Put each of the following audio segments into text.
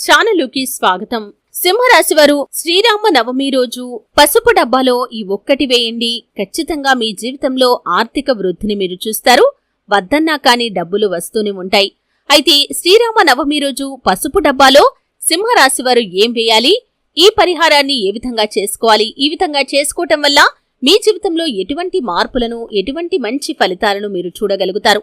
ఛానలుకి స్వాగతం. సింహరాశి వారు శ్రీరామ నవమి రోజు పసుపు డబ్బాలో ఈ ఒక్కటి వేయండి. ఖచ్చితంగా మీ జీవితంలో ఆర్థిక వృద్ధిని మీరు చూస్తారు. వద్దన్నా కాని డబ్బులు వస్తూనే ఉంటాయి. అయితే శ్రీరామ నవమి రోజు పసుపు డబ్బాలో సింహరాశి వారు ఏం వేయాలి? ఈ పరిహారాన్ని ఏ విధంగా చేసుకోవాలి? ఈ విధంగా చేసుకోవటం వల్ల మీ జీవితంలో ఎటువంటి మార్పులను ఎటువంటి మంచి ఫలితాలను మీరు చూడగలుగుతారు?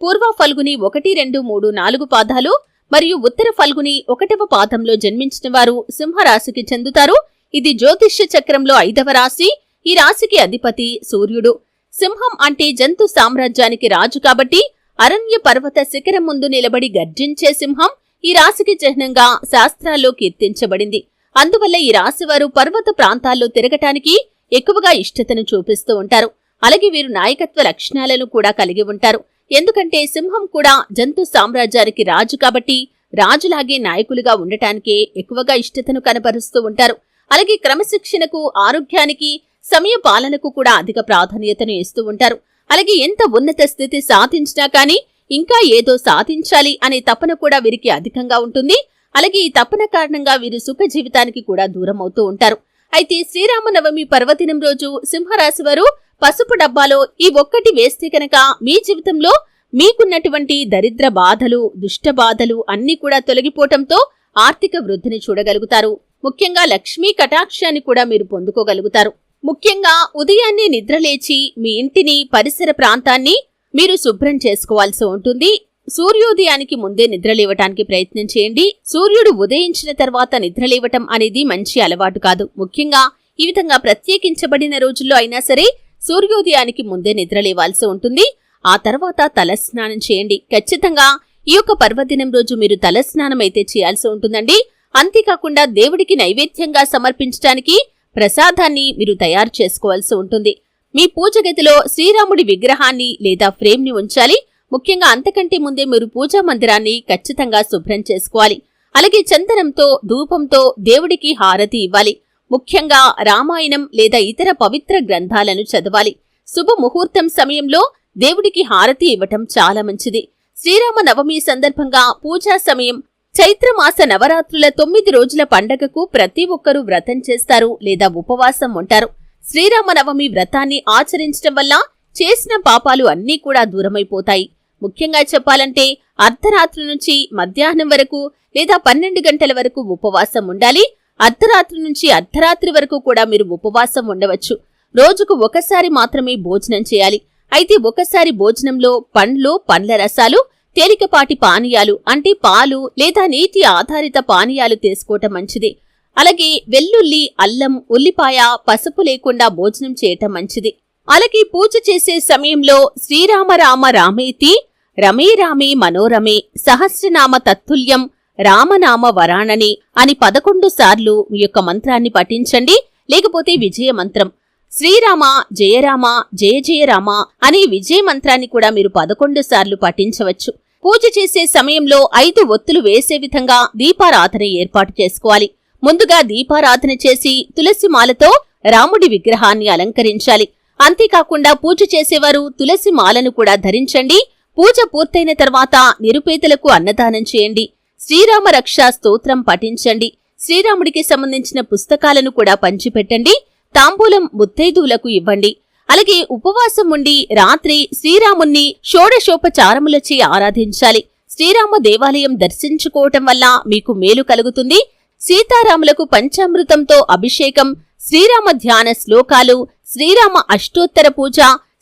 పూర్వ ఫల్గుని ఒకటి రెండు మూడు నాలుగు పాదాలు మరియు ఉత్తర ఫల్గుని ఒకటవ పాదంలో జన్మించిన వారు సింహరాశికి చెందుతారు. ఇది జ్యోతిష్య చక్రంలో ఐదవ రాశి. ఈ రాశికి అధిపతి సూర్యుడు. సింహం అంటే జంతు సామ్రాజ్యానికి రాజు కాబట్టి అరణ్య పర్వత శిఖరం ముందు నిలబడి గర్జించే సింహం ఈ రాశికి చిహ్నంగా శాస్త్రాల్లో కీర్తించబడింది. అందువల్ల ఈ రాశి వారు పర్వత ప్రాంతాల్లో తిరగటానికి ఎక్కువగా ఇష్టతను చూపిస్తూ ఉంటారు. అలాగే వీరు నాయకత్వ లక్షణాలను కూడా కలిగి ఉంటారు. ఎందుకంటే సింహం కూడా జంతు సామ్రాజ్యానికి రాజు కాబట్టి రాజులాగే నాయకులుగా ఉండటానికే ఎక్కువగా ఇష్టతను కనపరుస్తూ ఉంటారు. అలాగే క్రమశిక్షణకు ఆరోగ్యానికి సమయ పాలనకు కూడా అధిక ప్రాధాన్యతను ఇస్తూ ఉంటారు. అలాగే ఎంత ఉన్నత స్థితి సాధించినా కానీ ఇంకా ఏదో సాధించాలి అనే తపన కూడా వీరికి అధికంగా ఉంటుంది. అలాగే ఈ తపన కారణంగా వీరు సుఖ జీవితానికి కూడా దూరం అవుతూ ఉంటారు. అయితే శ్రీరామనవమి పర్వదినం రోజు సింహరాశి వారు పసుపు డబ్బాలో ఈ ఒక్కటి వేస్తే కనుక మీ జీవితంలో మీకున్నటువంటి దరిద్ర బాధలు దుష్ట బాధలు అన్నీ కూడా తొలగిపోవటంతో ఆర్థిక వృద్ధిని చూడగలుగుతారు. ముఖ్యంగా లక్ష్మీ కటాక్షాన్ని కూడా మీరు పొందుకోగలుగుతారు. ముఖ్యంగా ఉదయాన్నే నిద్రలేచి మీ ఇంటిని పరిసర ప్రాంతాన్ని మీరు శుభ్రం చేసుకోవాల్సి ఉంటుంది. సూర్యోదయానికి ముందే నిద్రలేవటానికి ప్రయత్నం చేయండి. సూర్యుడు ఉదయించిన తర్వాత నిద్రలేవటం అనేది మంచి అలవాటు కాదు. ముఖ్యంగా ఈ విధంగా ప్రత్యేకించబడిన రోజుల్లో అయినా సరే సూర్యోదయానికి ముందే నిద్రలేవాల్సి ఉంటుంది. ఆ తర్వాత తలస్నానం చేయండి. ఖచ్చితంగా ఈ యొక్క పర్వదినం రోజు మీరు తలస్నానం అయితే చేయాల్సి ఉంటుందండి. అంతేకాకుండా దేవుడికి నైవేద్యంగా సమర్పించడానికి ప్రసాదాన్ని మీరు తయారు చేసుకోవాల్సి ఉంటుంది. మీ పూజ గదిలో శ్రీరాముడి విగ్రహాన్ని లేదా ఫ్రేమ్ని ఉంచాలి. ముఖ్యంగా అంతకంటే ముందే మీరు పూజా మందిరాన్ని ఖచ్చితంగా శుభ్రం చేసుకోవాలి. అలాగే చందనంతో ధూపంతో దేవుడికి హారతి ఇవ్వాలి. ముఖ్యంగా రామాయణం లేదా ఇతర పవిత్ర గ్రంథాలను చదవాలి. శుభ ముహూర్తం సమయంలో దేవుడికి హారతి ఇవ్వటం చాలా మంచిది. శ్రీరామ నవమి సందర్భంగా పూజా సమయం చైత్రమాస నవరాత్రుల తొమ్మిది రోజుల పండగకు ప్రతి ఒక్కరూ వ్రతం చేస్తారు లేదా ఉపవాసం ఉంటారు. శ్రీరామనవమి వ్రతాన్ని ఆచరించటం వల్ల చేసిన పాపాలు అన్నీ కూడా దూరమైపోతాయి. ముఖ్యంగా చెప్పాలంటే అర్ధరాత్రి నుంచి మధ్యాహ్నం వరకు లేదా పన్నెండు గంటల వరకు ఉపవాసం ఉండాలి. అర్ధరాత్రి నుంచి అర్ధరాత్రి వరకు కూడా మీరు ఉపవాసం ఉండవచ్చు. రోజుకు ఒకసారి మాత్రమే భోజనం చేయాలి. అయితే ఒకసారి భోజనంలో పండ్లు పండ్ల రసాలు తేలికపాటి పానీయాలు అంటే పాలు లేదా నీటి ఆధారిత పానీయాలు తీసుకోవటం మంచిది. అలాగే వెల్లుల్లి అల్లం ఉల్లిపాయ పసుపు లేకుండా భోజనం చేయటం మంచిది. అలాగే పూజ చేసే సమయంలో శ్రీరామ రామ రామేతి రమే రామే మనోరమే సహస్రనామ తత్తుల్యం రామనామ వరాణని అని పదకొండు సార్లు మీ యొక్క మంత్రాన్ని పఠించండి. లేకపోతే విజయ మంత్రం. శ్రీరామ జయరామ జయ జయరామ అనే విజయ మంత్రాన్ని కూడా మీరు పదకొండు సార్లు పఠించవచ్చు. పూజ చేసే సమయంలో ఐదు ఒత్తులు వేసే విధంగా దీపారాధన ఏర్పాటు చేసుకోవాలి. ముందుగా దీపారాధన చేసి తులసి మాలతో రాముడి విగ్రహాన్ని అలంకరించాలి. అంతేకాకుండా పూజ చేసేవారు తులసి మాలను కూడా ధరించండి. పూజ పూర్తయిన తర్వాత నిరుపేదలకు అన్నదానం చేయండి. శ్రీరామ రక్షా స్తోత్రం పఠించండి. శ్రీరాముడికి సంబంధించిన పుస్తకాలను కూడా పంచిపెట్టండి. తాంబూలం ముత్తైదువులకు ఇవ్వండి. అలాగే ఉపవాసం ఉండి రాత్రి శ్రీరాముణ్ణి షోడశోపచారములచే ఆరాధించాలి. శ్రీరామ దేవాలయం దర్శించుకోవటం వల్ల మీకు మేలు కలుగుతుంది. సీతారాములకు పంచామృతంతో అభిషేకం శ్రీరామ ధ్యాన శ్లోకాలు శ్రీరామ అష్టోత్తర పూజ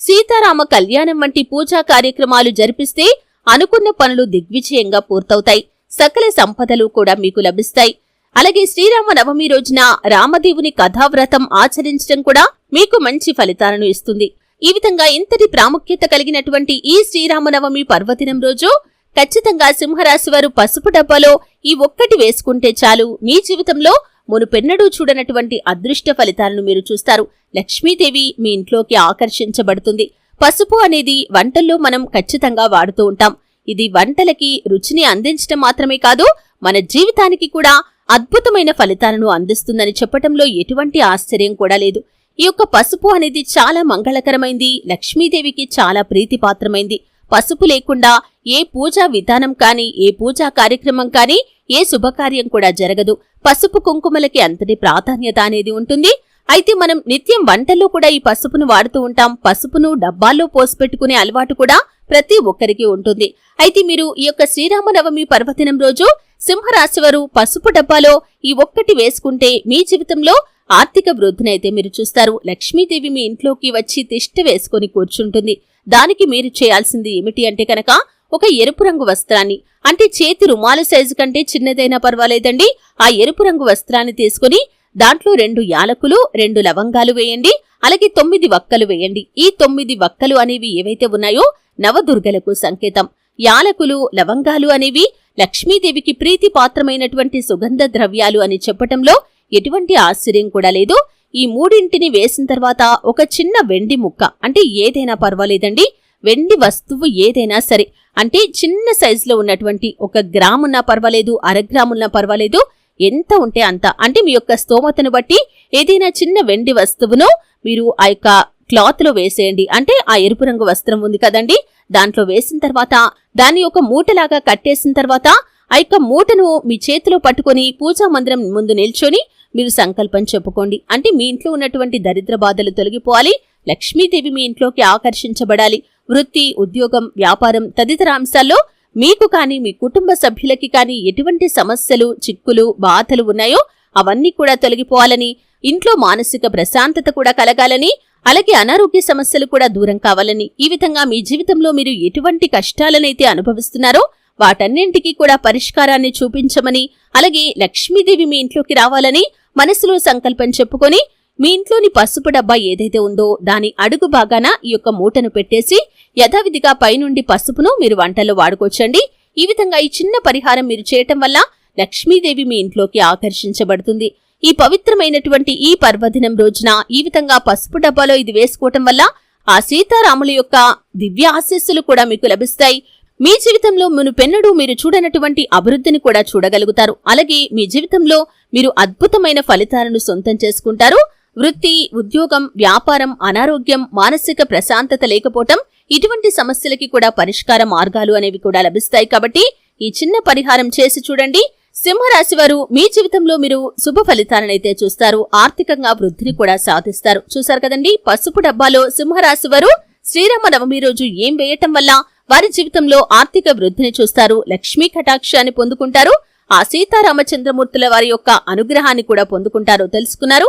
సీతారామ కళ్యాణం వంటి పూజా కార్యక్రమాలు జరిపిస్తే అనుకున్న పనులు దిగ్విజయంగా పూర్తవుతాయి. సకల సంపదలు కూడా మీకు లభిస్తాయి. అలాగే శ్రీరామ నవమి రోజున రామదేవుని కథావ్రతం ఆచరించడం కూడా మీకు మంచి ఫలితాలను ఇస్తుంది. ఈ విధంగా ఇంతటి ప్రాముఖ్యత కలిగినటువంటి ఈ శ్రీరామనవమి పర్వదినం రోజు ఖచ్చితంగా సింహరాశి వారు పసుపు డబ్బాలో ఈ ఒక్కటి వేసుకుంటే చాలు. మీ జీవితంలో మునుపెన్నడూ చూడనటువంటి అదృష్ట ఫలితాలను మీరు చూస్తారు. లక్ష్మీదేవి మీ ఇంట్లోకి ఆకర్షించబడుతుంది. పసుపు అనేది వంటల్లో మనం ఖచ్చితంగా వాడుతూ ఉంటాం. ఇది వంటలకి రుచిని అందించడం మాత్రమే కాదు మన జీవితానికి కూడా అద్భుతమైన ఫలితాలను అందిస్తుందని చెప్పటంలో ఎటువంటి ఆశ్చర్యం కూడా లేదు. ఈ యొక్క పసుపు అనేది చాలా మంగళకరమైంది లక్ష్మీదేవికి చాలా ప్రీతిపాత్రమైంది. పసుపు లేకుండా ఏ పూజా విధానం కానీ ఏ పూజా కార్యక్రమం కానీ ఏ శుభకార్యం కూడా జరగదు. పసుపు కుంకుమలకి అంతటి ప్రాధాన్యత అనేది ఉంటుంది. అయితే మనం నిత్యం వంటల్లో కూడా ఈ పసుపును వాడుతూ ఉంటాం. పసుపును డబ్బాల్లో పోసిపెట్టుకునే అలవాటు కూడా ప్రతి ఒక్కరికి ఉంటుంది. అయితే మీరు ఈ యొక్క శ్రీరామనవమి పర్వదినం రోజు సింహరాశివారు పసుపు డబ్బాలో ఈ ఒక్కటి వేసుకుంటే మీ జీవితంలో ఆర్థిక వృద్ధినైతే మీరు చూస్తారు. లక్ష్మీదేవి మీ ఇంట్లోకి వచ్చి తిష్ట వేసుకొని కూర్చుంటుంది. దానికి మీరు చేయాల్సింది ఏమిటి అంటే కనుక ఒక ఎరుపు రంగు వస్త్రాన్ని అంటే చేతి రుమాల సైజు కంటే చిన్నదైనా పర్వాలేదండి. ఆ ఎరుపు రంగు వస్త్రాన్ని తీసుకుని దాంట్లో రెండు యాలకులు రెండు లవంగాలు వేయండి. అలాగే తొమ్మిది వక్కలు వేయండి. ఈ తొమ్మిది వక్కలు అనేవి ఏవైతే ఉన్నాయో నవదుర్గలకు సంకేతం. యాలకులు లవంగాలు అనేవి లక్ష్మీదేవికి ప్రీతి పాత్రమైనటువంటి సుగంధ ద్రవ్యాలు అని చెప్పటంలో ఎటువంటి ఆశ్చర్యం కూడా లేదు. ఈ మూడింటిని వేసిన తర్వాత ఒక చిన్న వెండి ముక్క అంటే ఏదైనా పర్వాలేదండి. వెండి వస్తువు ఏదైనా సరే అంటే చిన్న సైజులో ఉన్నటువంటి ఒక గ్రామున్నా పర్వాలేదు అరగ్రామున్నా పర్వాలేదు ఎంత ఉంటే అంత. అంటే మీ యొక్క స్తోమతను బట్టి ఏదైనా చిన్న వెండి వస్తువును మీరు ఆ యొక్క క్లాత్లో వేసేయండి. అంటే ఆ ఎరుపు రంగు వస్త్రం ఉంది కదండి. దాంట్లో వేసిన తర్వాత దాన్ని ఒక మూటలాగా కట్టేసిన తర్వాత ఆ యొక్క మూటను మీ చేతిలో పట్టుకొని పూజా మందిరం ముందు నిల్చొని మీరు సంకల్పం చెప్పుకోండి. అంటే మీ ఇంట్లో ఉన్నటువంటి దరిద్ర బాధలు తొలగిపోవాలి. లక్ష్మీదేవి మీ ఇంట్లోకి ఆకర్షించబడాలి. వృత్తి ఉద్యోగం వ్యాపారం తదితర అంశాల్లో మీకు కానీ మీ కుటుంబ సభ్యులకి కానీ ఎటువంటి సమస్యలు చిక్కులు బాధలు ఉన్నాయో అవన్నీ కూడా తొలగిపోవాలని ఇంట్లో మానసిక ప్రశాంతత కూడా కలగాలని అలాగే అనారోగ్య సమస్యలు కూడా దూరం కావాలని ఈ విధంగా మీ జీవితంలో మీరు ఎటువంటి కష్టాలనైతే అనుభవిస్తున్నారో వాటన్నింటికీ కూడా పరిష్కారాన్ని చూపించమని అలాగే లక్ష్మీదేవి మీ ఇంట్లోకి రావాలని మనసులో సంకల్పం చెప్పుకొని మీ ఇంట్లోని పసుపు డబ్బా ఏదైతే ఉందో దాని అడుగు భాగాన ఈ యొక్క మూటను పెట్టేసి యథావిధిగా పైనుండి పసుపును మీరు వంటల్లో వాడుకోవచ్చండి. ఈ విధంగా ఈ చిన్న పరిహారం మీరు చేయటం వల్ల లక్ష్మీదేవి మీ ఇంట్లోకి ఆకర్షించబడుతుంది. ఈ పవిత్రమైనటువంటి ఈ పర్వదినం రోజున ఈ విధంగా పసుపు డబ్బాలో ఇది వేసుకోవటం వల్ల ఆ సీతారాముల యొక్క దివ్య ఆశీస్సులు కూడా మీకు లభిస్తాయి. మీ జీవితంలో మునుపెన్నడూ మీరు చూడనటువంటి అభివృద్ధిని కూడా చూడగలుగుతారు. అలాగే మీ జీవితంలో మీరు అద్భుతమైన ఫలితాలను సొంతం చేసుకుంటారు. వృత్తి ఉద్యోగం వ్యాపారం అనారోగ్యం మానసిక ప్రశాంతత లేకపోవటం ఇటువంటి సమస్యలకి కూడా పరిష్కార మార్గాలు అనేవి కూడా లభిస్తాయి కాబట్టి ఈ చిన్న పరిహారం చేసి చూడండి. సింహరాశి వారు మీ జీవితంలో మీరు శుభ ఫలితాలనైతే చూస్తారు. ఆర్థికంగా వృద్ధిని కూడా సాధిస్తారు. చూశారు కదండి? పసుపు డబ్బాలో సింహరాశి వారు శ్రీరామ నవమి రోజు ఏం వేయటం వల్ల వారి జీవితంలో ఆర్థిక వృద్ధిని చూస్తారు. లక్ష్మీ కటాక్షాన్ని పొందుకుంటారు. ఆ సీతారామచంద్రమూర్తుల వారి యొక్క అనుగ్రహాన్ని కూడా పొందుకుంటారు. తెలుసుకున్నారు.